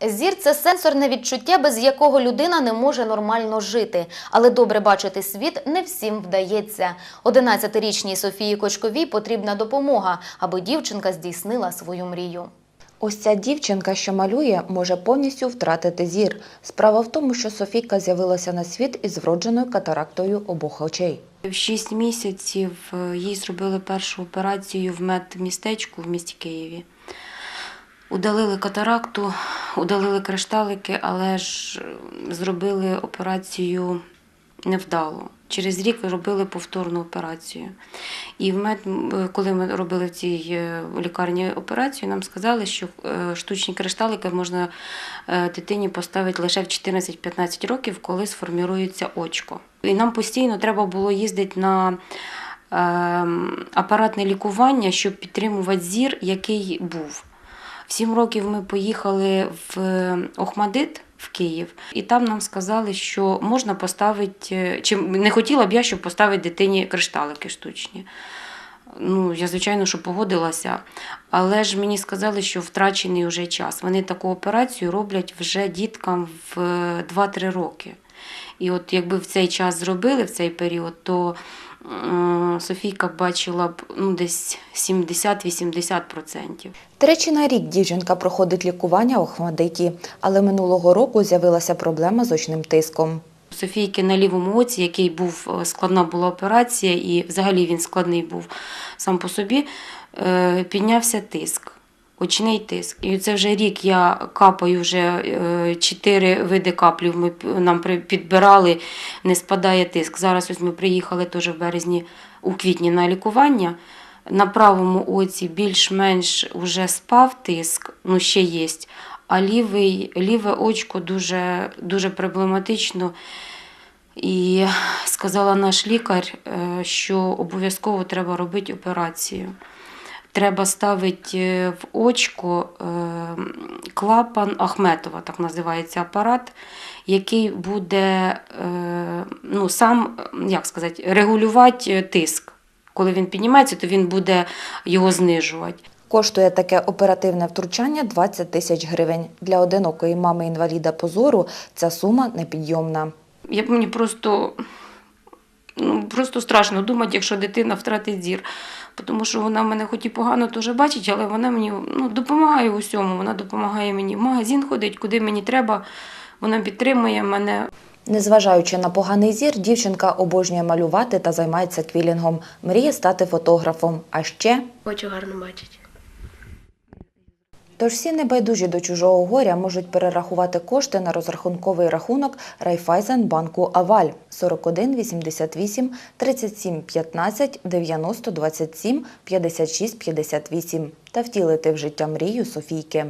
Зір це сенсорне відчуття, без якого людина не може нормально жити. Але добре бачити світ не всім вдається. 11-річній Софії Кочковій потрібна допомога, аби дівчинка здійснила свою мрію. Ось ця дівчинка, що малює, може повністю втратити зір. Справа в тому, що Софійка з'явилася на світ із вродженою катарактою обох очей. В 6 місяців е, їй зробили першу операцію в медмістечку в місті Києві. Удалили катаракту, удалили кришталики, але ж зробили операцію невдало. Через рік робили повторну операцію. І в мед, коли ми робили в цій е, лікарні операцію, нам сказали, що е, штучні кришталики можна е, дитині поставити лише в 14-15 років, коли сформірується очко. І нам постійно треба було їздити на ем, апаратне лікування, щоб підтримувати зір, який був. В сім років ми поїхали в Охмадит в Київ, і там нам сказали, що можна поставити, чи не хотіла б я, щоб поставити дитині кришталики штучні. Ну, я, звичайно, що погодилася, але ж мені сказали, що втрачений вже час. Вони таку операцію роблять вже діткам в 2-3 роки. І от якби в цей час зробили, в цей період, то е, Софійка бачила б ну, десь 70-80%. Тричі на рік дівчинка проходить лікування у Хмадиті, але минулого року з'явилася проблема з очним тиском. Софійки на лівому оці, який був е, складна була операція, і взагалі він складний був сам по собі, е, піднявся тиск. Очний тиск. І це вже рік я капаю вже е, чотири види каплів. Ми нам підбирали, не спадає тиск. Зараз ось ми приїхали теж в березні у квітні на лікування. На правому оці більш-менш вже спав тиск, ну ще є. А лівий, ліве очко дуже, дуже проблематично. І сказала наш лікар, е, що обов'язково треба робити операцію. Треба ставити е, в очко е, клапан Ахметова, так називається апарат, який буде е, ну, сам, як сказати, регулювати тиск. Коли він піднімається, то він буде його знижувати. Коштує таке оперативне втручання 20 тисяч гривень. Для одинокої мами-інваліда по зору ця сума непідйомна. Я мені просто, ну, просто страшно думати, якщо дитина втратить зір. Тому що вона мене хоч і погано теж бачить, але вона мені ну, допомагає у всьому. Вона допомагає мені в магазин ходить, куди мені треба. Вона підтримує мене. Незважаючи на поганий зір, дівчинка обожнює малювати та займається квілінгом. Мріє стати фотографом. А ще Хочу гарно бачити. Тож всі небайдужі до чужого горя можуть перерахувати кошти на розрахунковий рахунок Райфайзенбанку Аваль 41 88 37 15 90 27 56 58 та втілити в життя мрію Софійки.